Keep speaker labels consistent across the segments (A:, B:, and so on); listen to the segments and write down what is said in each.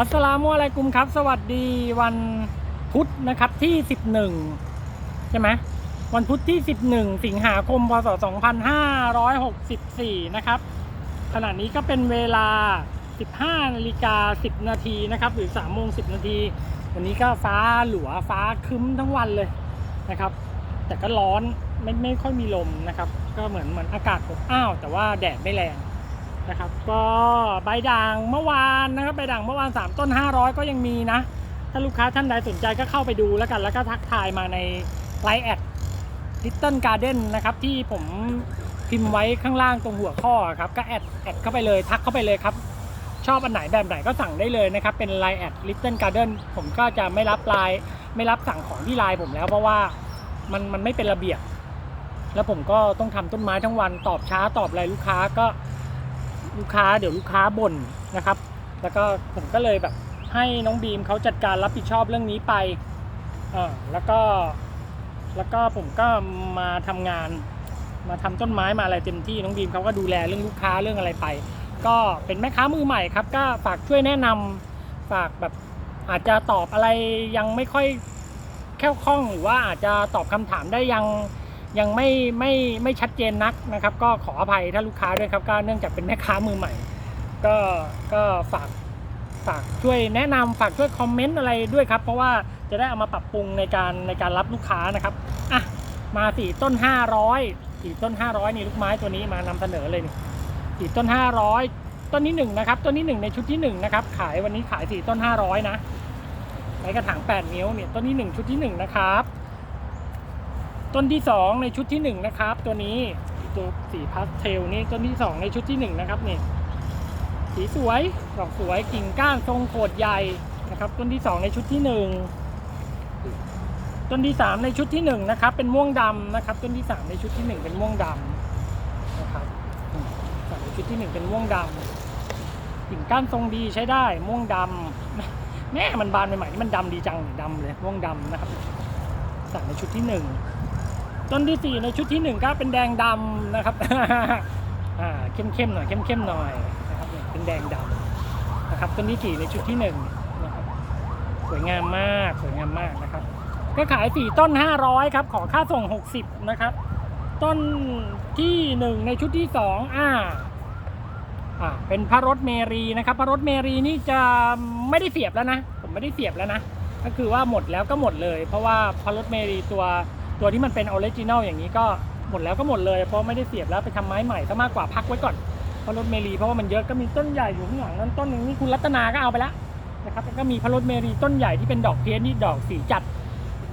A: อัสลามุอะลัยกุมครับ สวัสดีวันพุธนะครับที่ 11 ใช่ไหมวันพุธที่ 11 สิงหาคมพศ 2564 นะครับขณะนี้ก็เป็นเวลา 15นาฬิกา10 นาทีนะครับ หรือ3โมง10 นาที วันนี้ก็ฟ้าหลัวฟ้าคึ้มทั้งวันเลยนะครับ แต่ก็ร้อนไม่ไม่ค่อยมีลมนะครับ ก็เหมือนเหมือนอากาศอบอ้าว แต่ว่าแดดไม่แรง นะครับ ก็ใบด่างเมื่อวานนะครับใบด่างเมื่อวาน 3 ต้น 500 ก็ยังมีนะ ถ้าลูกค้าท่านใดสนใจก็เข้าไปดูแล้วกัน แล้วก็ทักทายมาในไลน์แอด Little Garden นนะครับ ที่ผมพิมพ์ไว้ข้างล่างตรงหัวข้อครับ ก็แอดแอดเข้าไปเลยทักเข้าไปเลยครับ ชอบอันไหนแบบไหนก็สั่งได้เลยนะครับ เป็นไลน์แอด Little Garden ผมก็จะไม่รับไลน์ไม่รับสั่งของที่ไลน์ผมแล้วเพราะว่ามันมันไม่เป็นระเบียบ แล้วผมก็ต้องทำต้นไม้ทั้งวันตอบช้าตอบอะไรลูกค้าก็ ลูกค้าเดี๋ยวลูกค้าบ่นนะครับ แล้วก็ผมก็เลยแบบให้น้องบีมเขาจัดการรับผิดชอบเรื่องนี้ไปเออแล้วก็แล้วก็ผมก็มาทำงาน มาทำต้นไม้มาอะไรเต็มที่น้องบีมเขาก็ดูแลเรื่องลูกค้าเรื่องอะไรไป ก็เป็นแม่ค้ามือใหม่ครับก็ฝากช่วยแนะนำฝากแบบอาจจะตอบอะไรยังไม่ค่อยแคล่วคล่องหรือว่าอาจจะตอบคำถามได้ยัง ยังไม่ไม่ไม่ชัดเจนนักนะครับ ก็ขออภัยถ้าลูกค้าด้วยครับก็เนื่องจากเป็นแม่ค้ามือใหม่ ก็ก็ฝากฝากช่วยแนะนำฝากช่วยคอมเมนต์อะไรด้วยครับ เพราะว่าจะได้เอามาปรับปรุงในการในการรับลูกค้านะครับอะมาสี่ต้น 500สี่ต้น 500 นี่ลูกไม้ตัวนี้มานำเสนอเลยนี่สี่ต้น 500 ต้นที่หนึ่งนะครับต้นที่หนึ่งในชุดที่หนึ่งนะครับขายวันนี้ขายสี่ต้น 500 นะในกระถาง8นิ้วเนี่ยต้นที่หนึ่งชุดที่หนึ่งนะครับ ต้นที่สองในชุดที่หนึ่งนะครับ ตัวนี้ตัวสีพาสเทลนี่ต้นที่สองในชุดที่หนึ่งนะครับนี่สีสวยดอกสวยกิ่งก้านทรงโขดใหญ่นะครับ ต้นที่สองในชุดที่หนึ่งต้นที่สามในชุดที่หนึ่งนะครับ เป็นม่วงดำนะครับ ต้นที่สามในชุดที่หนึ่งเป็นม่วงดำนะครับสามในชุดที่หนึ่งเป็นม่วงดำกิ่งก้านทรงดีใช้ได้ม่วงดำแม่มันบานใหม่ๆนี่มันดำดีจังดำเลยม่วงดำนะครับสามในชุดที่หนึ่ง ต้นที่สี่ในชุดที่หนึ่งก็เป็นแดงดำนะครับเข้มๆหน่อยเข้มๆหน่อยนะครับเป็นแดงดำนะครับต้นที่สี่ในชุดที่หนึ่งนะครับสวยงามมากสวยงามมากนะครับ ก็ขายสี่ต้นห้าร้อยครับขอค่าส่งหกสิบนะครับต้นที่หนึ่งในชุดที่สองอ่าอ่าเป็นพระรถเมรีนะครับพระรถเมรีนี่จะไม่ได้เสียบแล้วนะ ผมไม่ได้เสียบแล้วนะ ก็คือว่าหมดแล้วก็หมดเลย เพราะว่าพระรถเมรีตัว ตัวที่มันเป็นออริจินอลอย่างนี้ก็หมดแล้วก็หมดเลยเพราะไม่ได้เสียบแล้วไปทำไม้ใหม่ซะมากกว่าพักไว้ก่อนเพราะรถเมรีเพราะว่ามันเยอะก็มีต้นใหญ่อยู่ข้างหลังนั้นต้นนึงนี่คุณรัตนาก็เอาไปแล้วนะครับแล้วก็มีพระรถเมรีต้นใหญ่ที่เป็นดอกเพี้ยนนี่ดอกสีจัด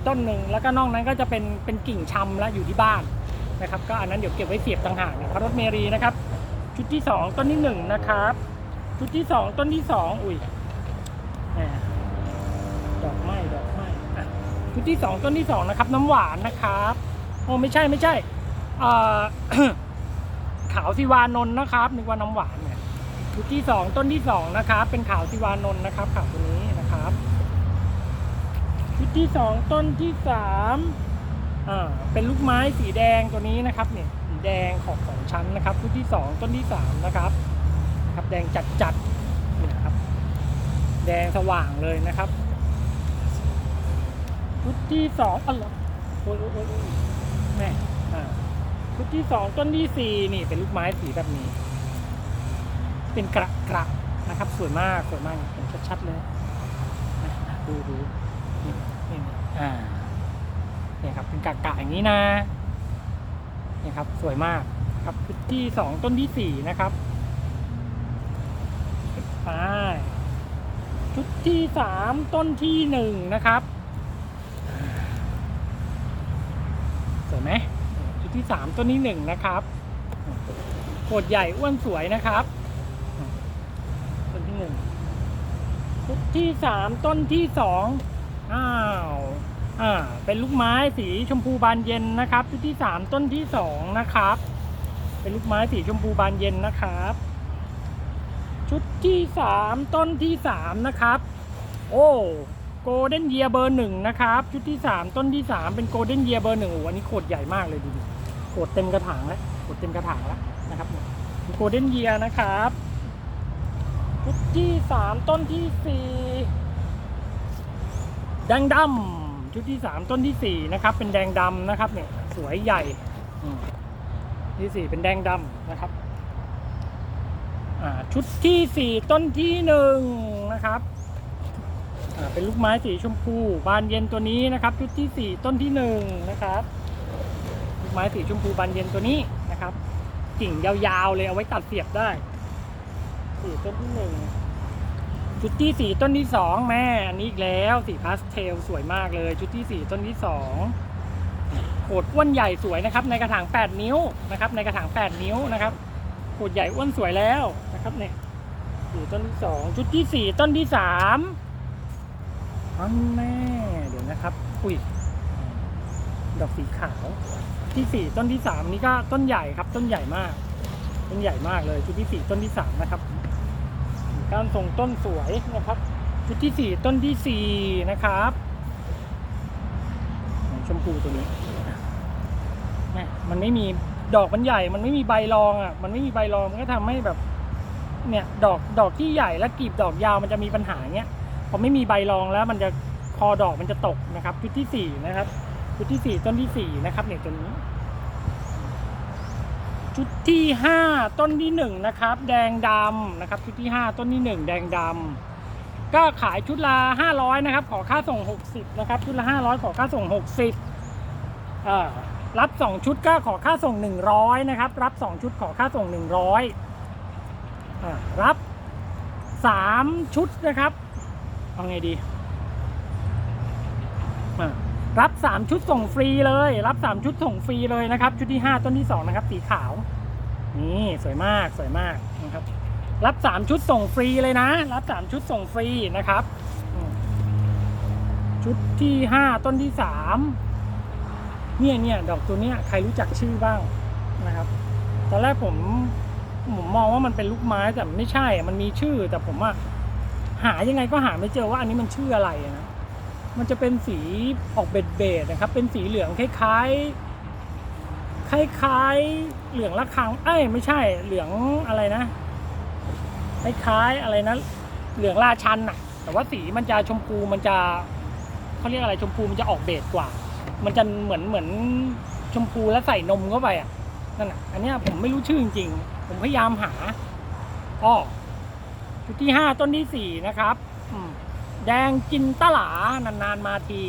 A: ต้นหนึ่งแล้วก็นอกนั้นก็จะเป็นเป็นกิ่งชำแล้วอยู่ที่บ้านนะครับก็อันนั้นเดี๋ยวเก็บไว้เสียบต่างหากพระรถเมรีนะครับชุดที่สองต้นที่หนึ่งนะครับชุดที่สองต้นที่สองอุ้ยแหมดอกไม้ดอกไม้อะ ชุดที่สองต้นที่สองนะครับ น้ำหวานนะครับโอ้ไม่ใช่ไม่ใช่ขาวสิวานนท์นะครับนึกว่าน้ำหวานเนี่ยชุดที่สองต้นที่สองนะครับ เป็นขาวสิวานนท์นะครับขาวตัวนี้นะครับชุดที่สองต้นที่สามอ่าเป็นลูกไม้สีแดงตัวนี้นะครับเนี่ยสีแดงขอบสองชั้นนะครับชุดที่สองต้นที่สามนะครับครับแดงจัดจัดนี่นะครับแดงสว่างเลยนะครับ ที่สองอะไรโอ้ยโอ้ยโอ้ยโอ้ยแม่อ่าชุดที่สองต้นที่สี่นี่เป็นลูกไม้สีแบบนี้ เป็นกระกระนะครับ สวยมากสวยมากเห็นชัดๆเลยนะดูดูนี่นี่นี่อ่าเนี่ยครับเป็นกระกระอย่างนี้นะเนี่ยครับสวยมากครับชุดที่สองต้นที่สี่นะครับไปชุดที่สามต้นที่หนึ่งนะครับ สวย ไหมชุดที่สามต้นที่หนึ่งนะครับโขดใหญ่อ้วนสวยนะครับต้นที่หนึ่งชุดที่สามต้นที่สองอ้าวอ่าเป็นลูกไม้สีชมพูบานเย็นนะครับ ชุดที่สามต้นที่สองนะครับ เป็นลูกไม้สีชมพูบานเย็นนะครับ ชุดที่สามต้นที่สามนะครับ โอ้ โกลเด้นเยียเบอร์หนึ่งนะครับ ชุดที่สามต้นที่สามเป็นโกลเด้นเยียเบอร์หนึ่งโอ้โหอันนี้โขดใหญ่มากเลยดูดิโขดเต็มกระถางแล้วโขดเต็มกระถางแล้วนะครับโกลเด้นเยียนะครับ ชุดที่สามต้นที่สี่แดงดำชุดที่สามต้นที่สี่นะครับ เป็นแดงดำนะครับเนี่ยสวยใหญ่ที่สี่เป็นแดงดำนะครับชุดที่สี่ต้นที่หนึ่งนะครับ เป็นลูกไม้สีชมพูบานเย็นตัวนี้นะครับชุดที่สี่ต้นที่หนึ่งนะครับลูกไม้สีชมพูบานเย็นตัวนี้นะครับกิ่งยาวๆเลยเอาไว้ตัดเสียบได้สี่ต้นที่หนึ่งชุดที่สี่ต้นที่สองแม่อันนี้อีกแล้วสีพาสเทลสวยมากเลย ชุดที่สี่ต้นที่สองโขดอ้วนใหญ่สวยนะครับ ในกระถางแปดนิ้วนะครับ ในกระถางแปดนิ้วนะครับโขดใหญ่อ้วนสวยแล้วนะครับเนี่ยสี่ต้นที่สองชุดที่สี่ต้นที่สาม อันแม่เดี๋ยวนะครับ อุ้ย ดอกสีขาว ที่สี่ต้นที่สามนี่ก็ต้นใหญ่ครับ ต้นใหญ่มาก ต้นใหญ่มากเลยชุดที่สี่ต้นที่สามนะครับ การทรงต้นสวยนะครับ ชุดที่สี่ต้นที่สี่นะครับชมพูตัวนี้แม่มันไม่มีดอกมันใหญ่ มันไม่มีใบรองอะ มันไม่มีใบรองมันก็ทำให้แบบ เนี่ย ดอกดอกที่ใหญ่และกลีบดอกยาวมันจะมีปัญหาเงี้ย อไม่มีใบรองแล้วมันจะคอดอกมันจะตกนะครับชุดที่สี่นะครับชุดที่สี่ต้นที่สี่นะครับเนี่ยตัวนี้ ชุดที่ห้าต้นที่หนึ่งนะครับ แดงดำนะครับ ชุดที่ห้าต้นที่หนึ่งแดงดำก็ขายชุดละห้าร้อยนะครับ ขอค่าส่งหกสิบนะครับ ชุดละห้าร้อยขอค่าส่งหกสิบอ่ารับสองชุดก็ขอค่าส่งหนึ่งร้อยนะครับ รับสองชุดขอค่าส่งหนึ่งร้อยอ่ารับสามชุดนะครับ เอาไงดีอ่ารับ 3 ชุดส่งฟรีเลย รับ 3 ชุดส่งฟรีเลยนะครับ ชุดที่ 5 ต้นที่ 2 นะครับ สีขาว นี่สวยมากสวยมากนะครับ รับ 3 ชุดส่งฟรีเลยนะ รับ 3 ชุดส่งฟรีนะครับ ชุดที่ 5 ต้นที่ 3 เนี่ยเนี่ยดอกตัวเนี้ยใครรู้จักชื่อบ้างนะครับ ตอนแรกผมผมมองว่ามันเป็นลูกไม้แต่ไม่ใช่ มันมีชื่อแต่ผมอะ หายังไงก็หาไม่เจอว่าอันนี้มันชื่ออะไรนะ มันจะเป็นสีออกเบดเบดนะครับ เป็นสีเหลืองคล้ายๆ คล้ายๆ เหลืองละคังเอ้ยไม่ใช่เหลืองอะไรนะคล้ายๆอะไรนะ เหลืองราชันน่ะ แต่ว่าสีมันจะชมพูมันจะเขาเรียกอะไรชมพูมันจะออกเบดกว่า มันจะเหมือนเหมือนชมพูแล้วใส่นมเข้าไปอะนั่นอะอันนี้ผมไม่รู้ชื่อจริงๆ ผมพยายามหาอ้อ จุดที่ห้าต้นที่สี่นะครับอืมแดงกินตะหลานานๆมาที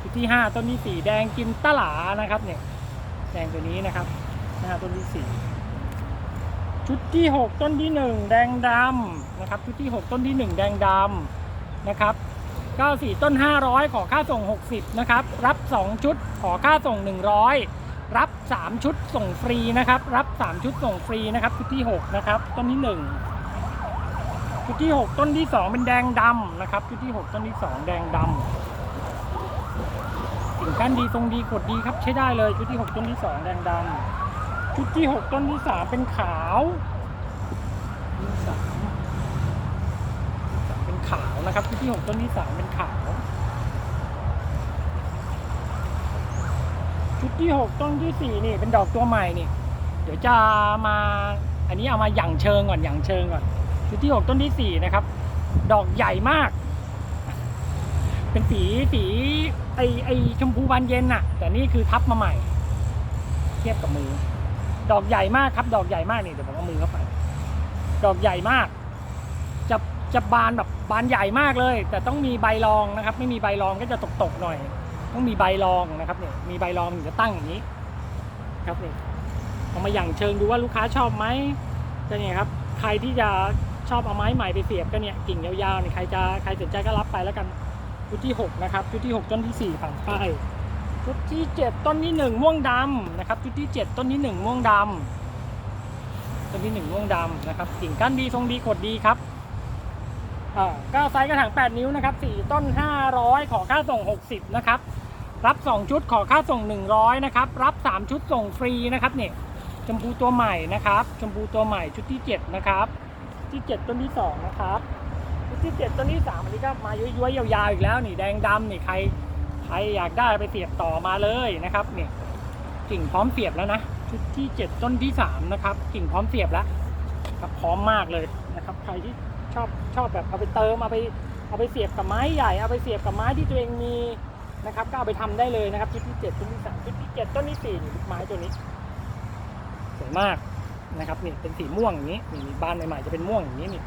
A: ชุดที่ห้าต้นที่สี่แดงกินตะหลานะครับเนี่ยแดงตัวนี้นะครับหน้าต้นที่สี่ชุดที่หกต้นที่หนึ่งแดงดำนะครับชุดที่หกต้นที่หนึ่งแดงดำนะครับเก้าสี่ต้นห้าร้อยขอค่าส่งหกสิบนะครับ รับสองชุด ขอค่าส่งหนึ่งร้อยรับสามชุดส่งฟรีนะครับ รับสามชุดส่งฟรีนะครับ ชุดที่หกนะครับ ต้นที่หนึ่ง ชุดที่ 6 ต้นที่ 2 เป็นแดงดำนะครับ ชุดที่ 6 ต้นที่ 2 แดงดำสิ่งก้านดีทรงดีกดดีครับใช้ได้เลยชุดที่ 6 ต้นที่ 2 แดงดำชุดที่ 6 ต้นที่ 3 เป็นขาวเป็นขาวนะครับชุดที่ 6 ต้นที่ 3 เป็นขาว ชุดที่ 6 ต้นที่ 4 นี่เป็นดอกตัวใหม่นี่ เดี๋ยวจะมาอันนี้เอามาหยั่งเชิงก่อนหยั่งเชิงก่อน ชุดที่ 6 ต้นที่ 4 นะครับ ดอกใหญ่มาก เป็นสีสีไอไอชมพูบานเย็นน่ะ แต่นี่คือทับมาใหม่ เทียบกับมือ ดอกใหญ่มากครับ ดอกใหญ่มากนี่เดี๋ยวผมเอามือเข้าไป ดอกใหญ่มาก จะจะบานแบบบานใหญ่มากเลย แต่ต้องมีใบรองนะครับ ไม่มีใบรองก็จะตกตกหน่อย ต้องมีใบรองนะครับเนี่ยมีใบรองถึงจะตั้งอย่างนี้ ครับนี่เอามาอย่างเชิงดูว่าลูกค้าชอบไหมก็เนี่ยครับ ใครที่จะ ชอบเอาไม้ใหม่ไปเสียบก็เนี่ยกิ่งยาวๆเนี่ยใครจะใครสนใจก็รับไปแล้วกันชุดที่ 6 นะครับชุดที่ 6 ต้นที่4ผ่านป้ายชุดที่ 7 ต้นที่ 1 ม่วงดำนะครับชุดที่ 7 ต้นที่ 1 ม่วงดำต้นที่ 1 ม่วงดำนะครับกิ่งก้านดีทรงดีกดดีครับก็ไซส์กระถาง 8 นิ้วนะครับ 4 ต้น 500 ขอค่าส่ง 60 นะครับ รับ 2 ชุดขอค่าส่ง 100 นะครับ รับ 3 ชุดส่งฟรีนะครับเนี่ยชมพูตัวใหม่นะครับ ชมพูตัวใหม่ชุดที่ 7 นะครับ ที่ 7 ต้นที่ 2 นะครับชุดที่ 7 ต้นที่ 3 อันนี้ก็มาย้อยๆยาวๆอีกแล้วนี่แดงดำนี่ใครใครอยากได้ไปเสียบต่อมาเลยนะครับเนี่ยกิ่งพร้อมเสียบแล้วนะชุดที่ 7 ต้นที่ 3 นะครับ กิ่งพร้อมเสียบแล้วครับพร้อมมากเลยนะครับ ใครที่ชอบชอบแบบเอาไปเติมเอาไปเอาไปเสียบกับไม้ใหญ่เอาไปเสียบกับไม้ที่ตัวเองมีนะครับ ก็เอาไปทำได้เลยนะครับชุดที่เจ็ดชุดที่สามชุดที่เจ็ดต้นที่สี่นี่ไม้ตัวนี้สวยมาก นะครับนี่เป็นสีม่วงอย่างนี้นี่บานใหม่ๆจะเป็นม่วงอย่างนี้นี่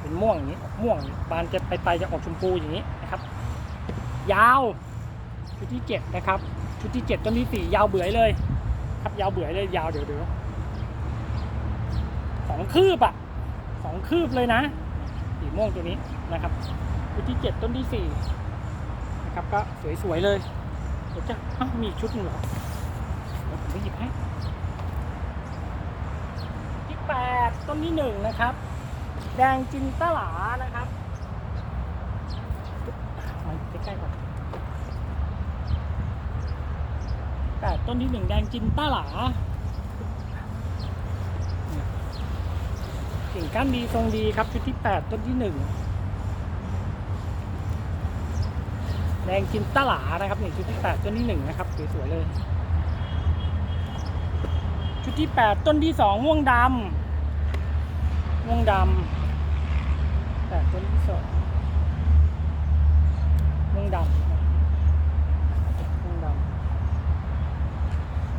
A: เป็นม่วงอย่างนี้ม่วงบานจะไปไปจะออกชมพูอย่างนี้นะครับ ยาวชุดที่เจ็ดนะครับ ชุดที่เจ็ดต้นที่สี่ยาวเบื่อเลย ครับยาวเบื่อเลยยาวเดี๋ยวเดี๋ยวสองคืบอะสองคืบเลยนะสีม่วงตัวนี้นะครับ ชุดที่เจ็ดต้นที่สี่นะครับ ก็สวยๆเลยเดี๋ยวจะอ้าวมีอีกชุดหนึงเหรอเดี๋ยวผมไปหยิบให้ที่แปด ต้นที่หนึ่งนะครับ แดงจินตลานะครับมาใกล้ๆก่อนแปดต้นที่หนึ่งแดงจินตหลากิ่งก้านดีทรงดีครับชุดที่แปดต้นที่หนึ่งแดงจินตหลานะครับนี่ชุดที่แปดต้นที่หนึ่งนะครับสวยๆเลยชุดที่แปดต้นที่สองม่วงดำ ม่วงดำแปดต้นที่สองม่วงดำม่วงดำ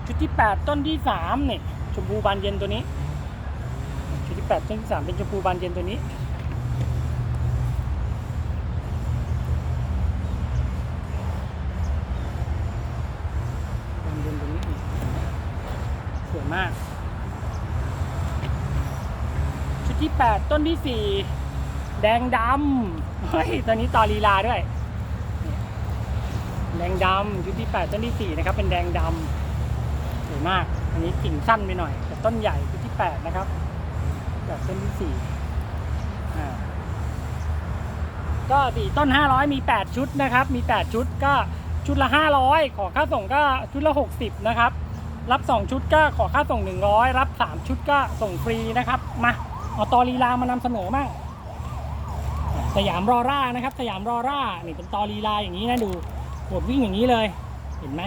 A: ชุดที่ 8 ต้นที่3เนี่ยชมพูบานเย็นตัวนี้ ชุดที่ 8 ต้นที่ 3 เป็นชมพูบานเย็นตัวนี้บานเย็นตัวนี้สวยมาก ชุดที่ 8 ต้นที่ 4 แดงดำเฮ้ยตัวนี้ต่อลีลาด้วย แดงดำชุดที่ 8 ต้นที่ 4 นะครับ เป็นแดงดำสวยมาก อันนี้กิ่งสั้นไปหน่อย แต่ต้นใหญ่ต้นที่แปดนะครับแบบต้นที่สี่อ่าก็สี่ต้นห้าร้อยมีแปดชุดนะครับ มีแปดชุดก็ชุดละห้าร้อยขอค่าส่งก็ชุดละหกสิบนะครับ รับสองชุดก็ขอค่าส่งหนึ่งร้อยรับสามชุดก็ส่งฟรีนะครับ มา เอาตอลีลามานำเสนอมั่งสยามรอร่านะครับ สยามรอร่านี่เป็นตอลีลาอย่างนี้นะดูกดวิ่งอย่างนี้เลยเห็นไหม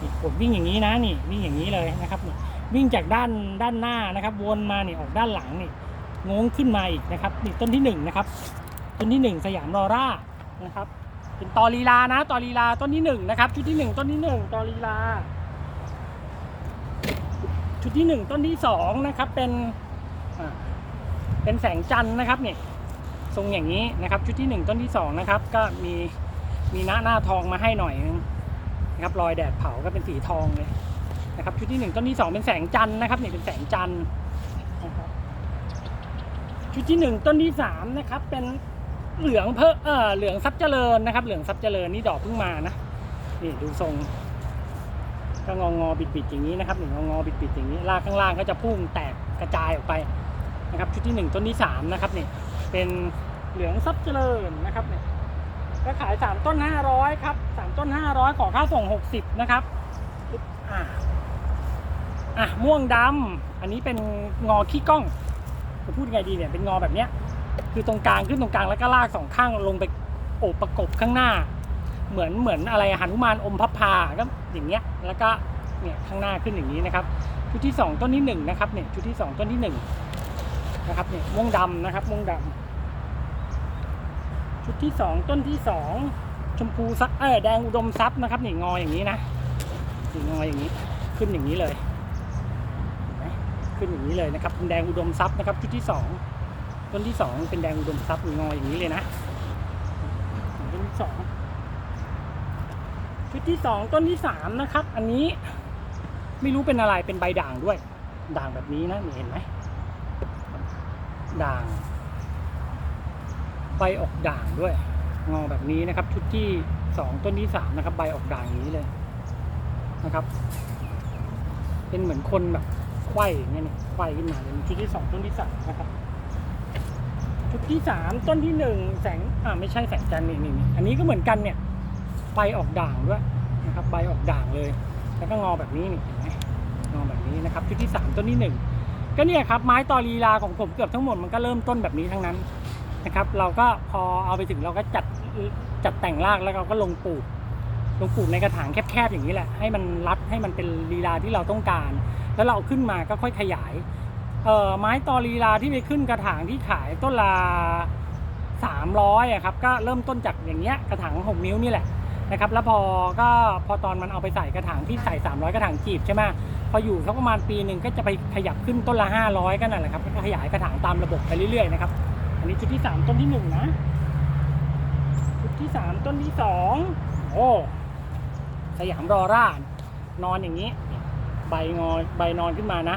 A: นี่กดวิ่งอย่างนี้นะนี่วิ่งอย่างนี้เลยนะครับนี่วิ่งจากด้านด้านหน้านะครับ วนมานี่ออกด้านหลังนี่งงขึ้นมาอีกนะครับนี่ต้นที่หนึ่งนะครับต้นที่หนึ่งสยามรอร่านะครับ เป็นตอลีลานะตอลีลาต้นที่หนึ่งนะครับชุดที่หนึ่งต้นที่หนึ่งตอลีลา ชุดที่หนึ่งต้นที่สองนะครับเป็น เป็นแสงจันทร์นะครับเนี่ยทรงอย่างนี้นะครับ ชุดที่หนึ่งต้นที่สองนะครับก็มีมีหน้าหน้าทองมาให้หน่อยนึงนะครับรอยแดดเผาก็เป็นสีทองเลยนะครับชุดที่หนึ่งต้นที่สองเป็นแสงจันทร์นะครับเนี่ยเป็นแสงจันทร์นะครับชุดที่หนึ่งต้นที่สามนะครับเป็นเหลืองเพอเออเหลืองซับเจริญนะครับ เหลืองซับเจริญนี่ดอกเพิ่งมานะนี่ดูทรงก็งองอบิดบิดๆอย่างนี้นะครับหนี่งงองอบิดบิดๆอย่างนี้รากข้างล่างก็จะพุ่งแตกกระจายออกไป นะครับชุดที่หนึ่งต้นที่สามนะครับนี่เป็นเหลืองซับเจริญนะครับเนี่ยก็ขาย 3 ต้น 500ครับ3ต้น 500 ขอค่าส่ง 60 นะครับอะอะม่วงดำอันนี้เป็นงอขี้ก้องจะพูดยังไงดีเนี่ยเป็นงอแบบเนี้ยคือตรงกลางขึ้นตรงกลางแล้วก็ลากสองข้างลงไปโอบประกบข้างหน้า เหมือนเหมือนอะไรหนุมานอมพับพาก็อย่างเงี้ยแล้วก็เนี่ยข้างหน้าขึ้นอย่างนี้นะครับชุดที่ 2 ต้นที่1นะครับเนี่ยชุดที่ 2 ต้นที่ 1 นะครับเนี่ยม่วงดำนะครับม่วงดำชุดที่สองต้นที่สองชมพูซับเออแดงอุดมทรัพย์นะครับนี่งออย่างนี้นะนี่งออย่างนี้ขึ้นอย่างนี้เลยขึ้นอย่างนี้เลยนะครับเป็นแดงอุดมทรัพย์นะครับชุดที่สองต้นที่สองเป็นแดงอุดมทรัพย์งออย่างนี้เลยนะต้นที่สองชุดที่สองต้นที่สามนะครับ อันนี้ไม่รู้เป็นอะไรเป็นใบด่างด้วย ด่างแบบนี้นะนี่เห็นไหม ด่างใบออกด่างด้วย งอแบบนี้นะครับ ชุดที่สองต้นที่สามนะครับ ใบออกด่างอย่างนี้เลยนะครับ เป็นเหมือนคนแบบไขว้อย่างเงี้ยนี่ไขว้ขึ้นมาเลยชุดที่สองต้นที่สามนะครับชุดที่สามต้นที่หนึ่งแสงอ่าไม่ใช่แสงจันทร์นี่นี่นี่อันนี้ก็เหมือนกันเนี่ยใบออกด่างด้วยนะครับใบออกด่างเลย แล้วก็งอแบบนี้นี่เห็นไหมงอแบบนี้นะครับ ชุดที่สามต้นที่หนึ่ง ก็เนี่ยครับไม้ตอลีลาของผมเกือบทั้งหมดมันก็เริ่มต้นแบบนี้ทั้งนั้นนะครับ เราก็พอเอาไปถึงเราก็จัดจัดแต่งรากแล้วเราก็ลงปลูกลงปลูกในกระถางแคบๆอย่างนี้แหละให้มันรัดให้มันเป็นลีลาที่เราต้องการ แล้วเราเอาขึ้นมาก็ค่อยขยายเอ่อไม้ตอลีลาที่ไปขึ้นกระถางที่ขายต้นละสามร้อยครับก็เริ่มต้นจากอย่างเงี้ยกระถางหกนิ้วนี่แหละนะครับแล้วพอก็พอตอนมันเอาไปใส่กระถางที่ใส่ 300 กระถางจีบใช่ไหม พออยู่สักประมาณปีหนึ่งก็จะไปขยับขึ้นต้นละ 500ก็นั่นแหละครับก็ขยายกระถางตามระบบไปเรื่อยๆนะครับ อันนี้ชุดที่ 3 ต้นที่หนึ่งนะ ชุดที่ 3 ต้นที่ 2 โอ้ สยามรอร่านอนอย่างนี้ ใบงอใบนอนขึ้นมานะ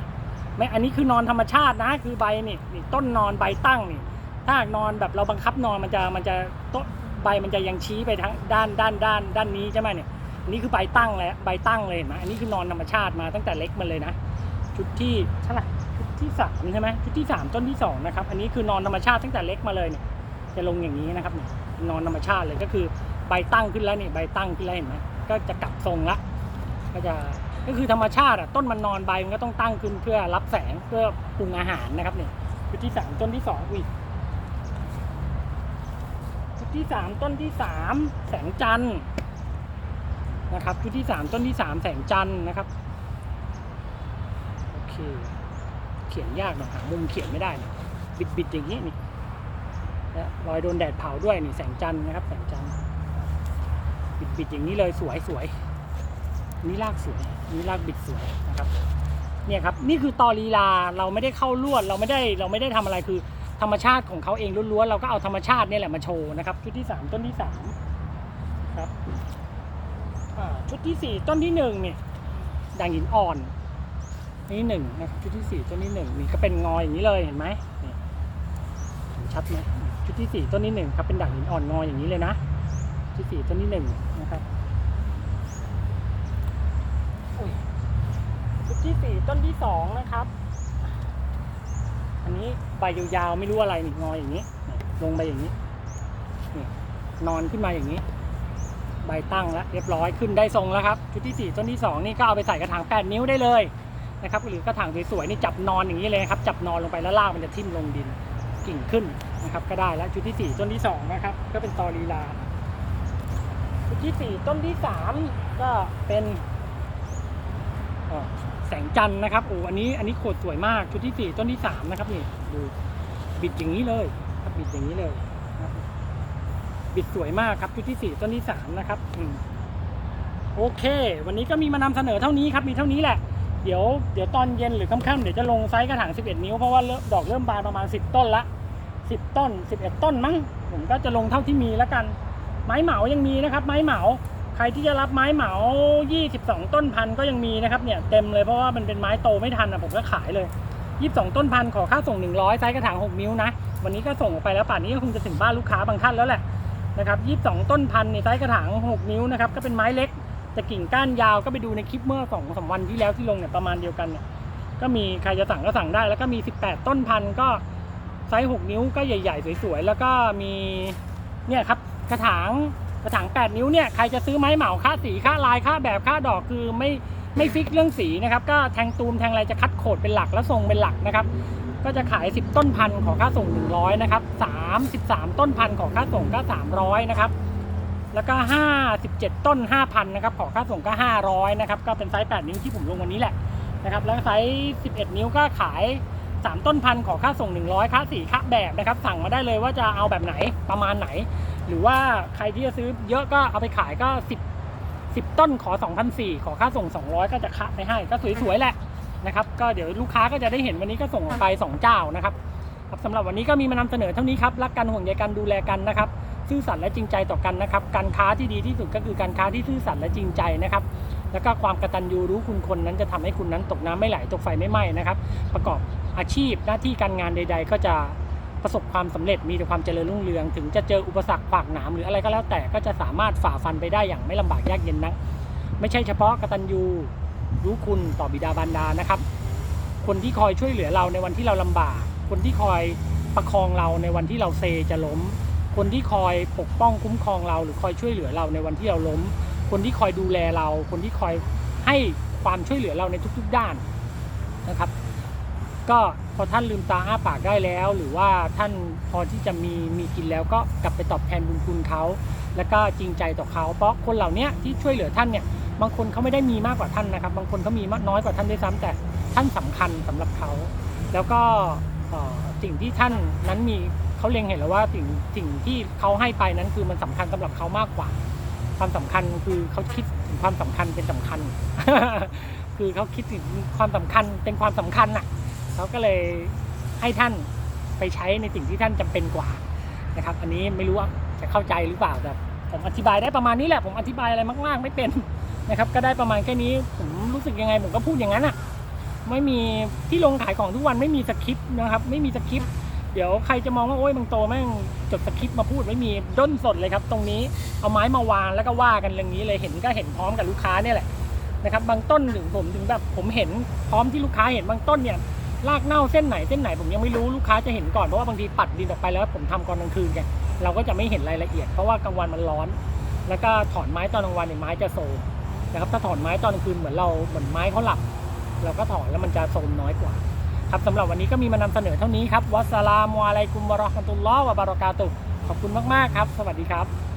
A: ไม่อันนี้คือนอนธรรมชาตินะ คือใบนี่นี่ต้นนอนใบตั้งนี่ ถ้านอนแบบเราบังคับนอนมันจะมันจะต้นใบมันจะยังชี้ไปทั้งด้านด้านด้านด้านนี้ใช่ไหมเนี่ย นนี้คือใบตั้งแล้วใบตั้งเลยเห็นไหมอันนี้คือนอนธรรมชาติมาตั้งแต่เล็กมันเลยนะ ชุดที่เท่าไหร่ชุดที่สามใช่ไหมชุดที่สามต้นที่สองนะครับ อันนี้คือนอนธรรมชาติตั้งแต่เล็กมาเลยเนี่ยจะลงอย่างนี้นะครับเนี่ยนอนธรรมชาติเลยก็คือใบตั้งขึ้นแล้วนี่ใบตั้งขึ้นแล้วเห็นไหมก็จะกลับทรงละก็จะก็คือธรรมชาติอะต้นมันนอนใบมันก็ต้องตั้งขึ้นเพื่อรับแสงเพื่อปรุงอาหารนะครับเนี่ยชุดที่สามต้นที่สองอุ้ยชุดที่สามต้นที่สามแสงจันทร์ นะครับชุดที่สามต้นที่สามแสงจันทร์นะครับโอเคเขียนยากหน่อยหามุมเขียนไม่ได้เนี่ยบิดบิดๆอย่างนี้นี่และรอยโดนแดดเผาด้วยนี่แสงจันทร์นะครับ แสงจันทร์บิดบิดๆอย่างนี้เลยสวยสวยนี่ลากสวยนี่ลากบิดสวยนะครับเนี่ยครับนี่คือตอลีลาเราไม่ได้เข้าลวดเราไม่ได้เราไม่ได้ทำอะไรคือธรรมชาติของเขาเองล้วนๆเราก็เอาธรรมชาติเนี่ยแหละมาโชว์นะครับชุดที่สามต้นที่สามครับ ชุดที่สี่ต้นที่หนึ่งเนี่ยด่างหินอ่อนนี่หนึ่งนะครับชุดที่สี่ต้นที่หนึ่งนี่ก็เป็นงออย่างนี้เลยเห็นไหมนี่ชัดไหมชุดที่สี่ต้นที่หนึ่งครับเป็นด่างหินอ่อนงออย่างนี้เลยนะชุดที่สี่ต้นที่หนึ่งนะครับชุดที่สี่ต้นที่สองนะครับ อันนี้ใบยาวๆไม่รู้อะไรนี่งออย่างนี้ลงไปอย่างนี้นี่นอนขึ้นมาอย่างนี้ ใบตั้งแล้วเรียบร้อยขึ้นได้ทรงแล้วครับ ชุดที่สี่ต้นที่สองนี่ก็เอาไปใส่กระถางแปดนิ้วได้เลยนะครับหรือกระถางสวยๆนี่จับนอนอย่างนี้เลยครับจับนอนลงไปแล้วรากมันจะทิ่มลงดินกิ่งขึ้นนะครับก็ได้แล้วชุดที่สี่ต้นที่สองนะครับ ก็เป็นตอรีลา ชุดที่สี่ต้นที่สามก็เป็นแสงจันนะครับโอ้อันนี้อันนี้โคตรสวยมากชุดที่สี่ต้นที่สามนะครับนี่ดูบิดอย่างนี้เลยครับบิดอย่างนี้เลย บิดสวยมากครับชุดที่สี่ต้นที่สามนะครับอโอเค วันนี้ก็มีมานำเสนอเท่านี้ครับมีเท่านี้แหละเดี๋ยวเดี๋ยวตอนเย็นหรือค่ำๆเดี๋ยวจะลงไซส์กระถาง 11 นิ้วเพราะว่าดอกเริ่มบานประมาณ 10 ต้นละ 10 ต้น 11 ต้นมั้ง ผมก็จะลงเท่าที่มีแล้วกัน ไม้เหมายังมีนะครับ ไม้เหมา ใครที่จะรับไม้เหมา 22 ต้นพันก็ยังมีนะครับเนี่ยเต็มเลยเพราะว่ามันเป็นไม้โตไม่ทันอะผมก็ขายเลย 22 ต้นพันขอค่าส่ง 100 ไซส์กระถาง 6 นิ้วนะ วันนี้ก็ส่งออกไปแล้วป่านนี้ก็คงจะถึงบ้านลูกค้าบางท่านแล้วแหละ นะครับ22 ต้นพันในไซส์กระถาง 6 นิ้วนะครับก็เป็นไม้เล็กแต่กิ่งก้านยาวก็ไปดูในคลิปเมื่อ2อสวันที่แล้วที่ลงเนี่ยประมาณเดียวกันเนี่ยก็มีใครจะสั่งก็สั่งได้ แล้วก็มี 18 ต้นพันก็ไซส์ 6 นิ้วก็ใหญ่ ๆ สวยๆ แล้วก็มีเนี่ยครับกระถางกระถาง 8 นิ้วเนี่ยใครจะซื้อไม้เหมาค่าสีค่าลายค่าแบบค่าดอกคือไม่ไม่ฟิกเรื่องสีนะครับก็แทงตูมแทงอะไรจะคัดโขดเป็นหลักแล้วทรงเป็นหลักนะครับ ก็จะขาย 10 ต้นพันขอค่าส่ง 100 นะครับ 33 ต้นพันขอค่าส่งก็ 300 นะครับ แล้วก็ 57 ต้น 5,000 นะครับ ขอค่าส่งก็ 500 นะครับ ก็เป็นไซส์ 8 นิ้วที่ผมลงวันนี้แหละนะครับ แล้วไซส์ 11 นิ้วก็ขาย 3 ต้นพันขอค่าส่ง 100 ค่าสีค่าแบบนะครับ สั่งมาได้เลยว่าจะเอาแบบไหน ประมาณไหน หรือว่าใครที่จะซื้อเยอะก็เอาไปขายก็ 10 10 ต้นขอ2,400ขอค่าส่ง 200 ก็จะคะไปให้ ก็สวยๆแหละ นะครับ ก็เดี๋ยวลูกค้าก็จะได้เห็นวันนี้ก็ส่งไป 2 เจ้านะครับครับสำหรับวันนี้ก็มีมานำเสนอเท่านี้ครับ รักกันห่วงใยกันดูแลกันนะครับ ซื่อสัตย์และจริงใจต่อกันนะครับ การค้าที่ดีที่สุดก็คือการค้าที่ซื่อสัตย์และจริงใจนะครับ แล้วก็ความกตัญญูรู้คุณคนนั้นจะทำให้คุณนั้นตกน้ำไม่ไหลตกไฟไม่ไหม้นะครับ ประกอบอาชีพหน้าที่การงานใด ๆ ก็จะประสบความสำเร็จมีแต่ความเจริญรุ่งเรือง ถึงจะเจออุปสรรคขวากหนามหรืออะไรก็แล้วแต่ก็จะสามารถฝ่าฟันไปได้อย่างไม่ลำบากยากเย็นนักไม่ใช่เฉพาะกตัญญู รู้คุณต่อบิดาบรรดานะครับ คนที่คอยช่วยเหลือเราในวันที่เราลำบาก คนที่คอยประคองเราในวันที่เราเซจะล้ม คนที่คอยปกป้องคุ้มครองเรา หรือคอยช่วยเหลือเราในวันที่เราล้ม คนที่คอยดูแลเรา คนที่คอยให้ความช่วยเหลือเราในทุกๆด้านนะครับ ก็พอท่านลืมตาอ้าปากได้แล้ว หรือว่าท่านพอที่จะมีมีกินแล้วก็กลับไปตอบแทนบุญคุณเขา แล้วก็จริงใจต่อเขา เพราะคนเหล่านี้ที่ช่วยเหลือท่านเนี่ย บางคนเขาไม่ได้มีมากกว่าท่านนะครับ บางคนเขามีมากน้อยกว่าท่านด้วยซ้ำแต่ท่านสำคัญสำหรับเขา แล้วก็สิ่งที่ท่านนั้นมีเขาเล็งเห็นแล้วว่าสิ่งสิ่งที่เขาให้ไปนั้นคือมันสำคัญสำหรับเขามากกว่า ความสำคัญคือเขาคิดถึงความสำคัญเป็นสำคัญ คือเขาคิดถึงความสำคัญเป็นความสำคัญน่ะเขาก็เลยให้ท่านไปใช้ในสิ่งที่ท่านจำเป็นกว่านะครับ อันนี้ไม่รู้ว่าจะเข้าใจหรือเปล่าแต่ผมอธิบายได้ประมาณนี้แหละ ผมอธิบายอะไรมาก ๆ ไม่เป็น นะครับก็ได้ประมาณแค่นี้ผมรู้สึกยังไงผมก็พูดอย่างนั้นอะไม่มีที่ลงขายของทุกวันไม่มีสคริปต์นะครับไม่มีสคริปต์เดี๋ยวใครจะมองว่าโอ้ยบางโตแม่งจดสคริปต์มาพูดไม่มีด้นสดเลยครับ ตรงนี้เอาไม้มาวางแล้วก็ว่ากันอย่างนี้เลยเห็นก็เห็นพร้อมกับลูกค้าเนี่ยแหละนะครับบางต้นถึงผมถึงแบบผมเห็นพร้อมที่ลูกค้าเห็นบางต้นเนี่ยรากเน่าเส้นไหนเส้นไหนผมยังไม่รู้ลูกค้าจะเห็นก่อนเพราะว่าบางทีปัดดินออกไปแล้วผมทำก่อนกลางคืนไงเราก็จะไม่เห็นรายละเอียดเพราะว่ากลางวันมันร้อน แล้วก็ถอนไม้ตอนกลางวันเนี่ยไม้จะโซ นะครับถ้าถอนไม้ตอนกลางคืนเหมือนเราเหมือนไม้เขาหลับ เราก็ถอนแล้วมันจะโซมน้อยกว่า ครับสำหรับวันนี้ก็มีมานำเสนอเท่านี้ครับวัสสลามุอะลัยกุมวะเราะห์มะตุลลอฮ์วะบารอกาตุขอบคุณมากๆครับ สวัสดีครับ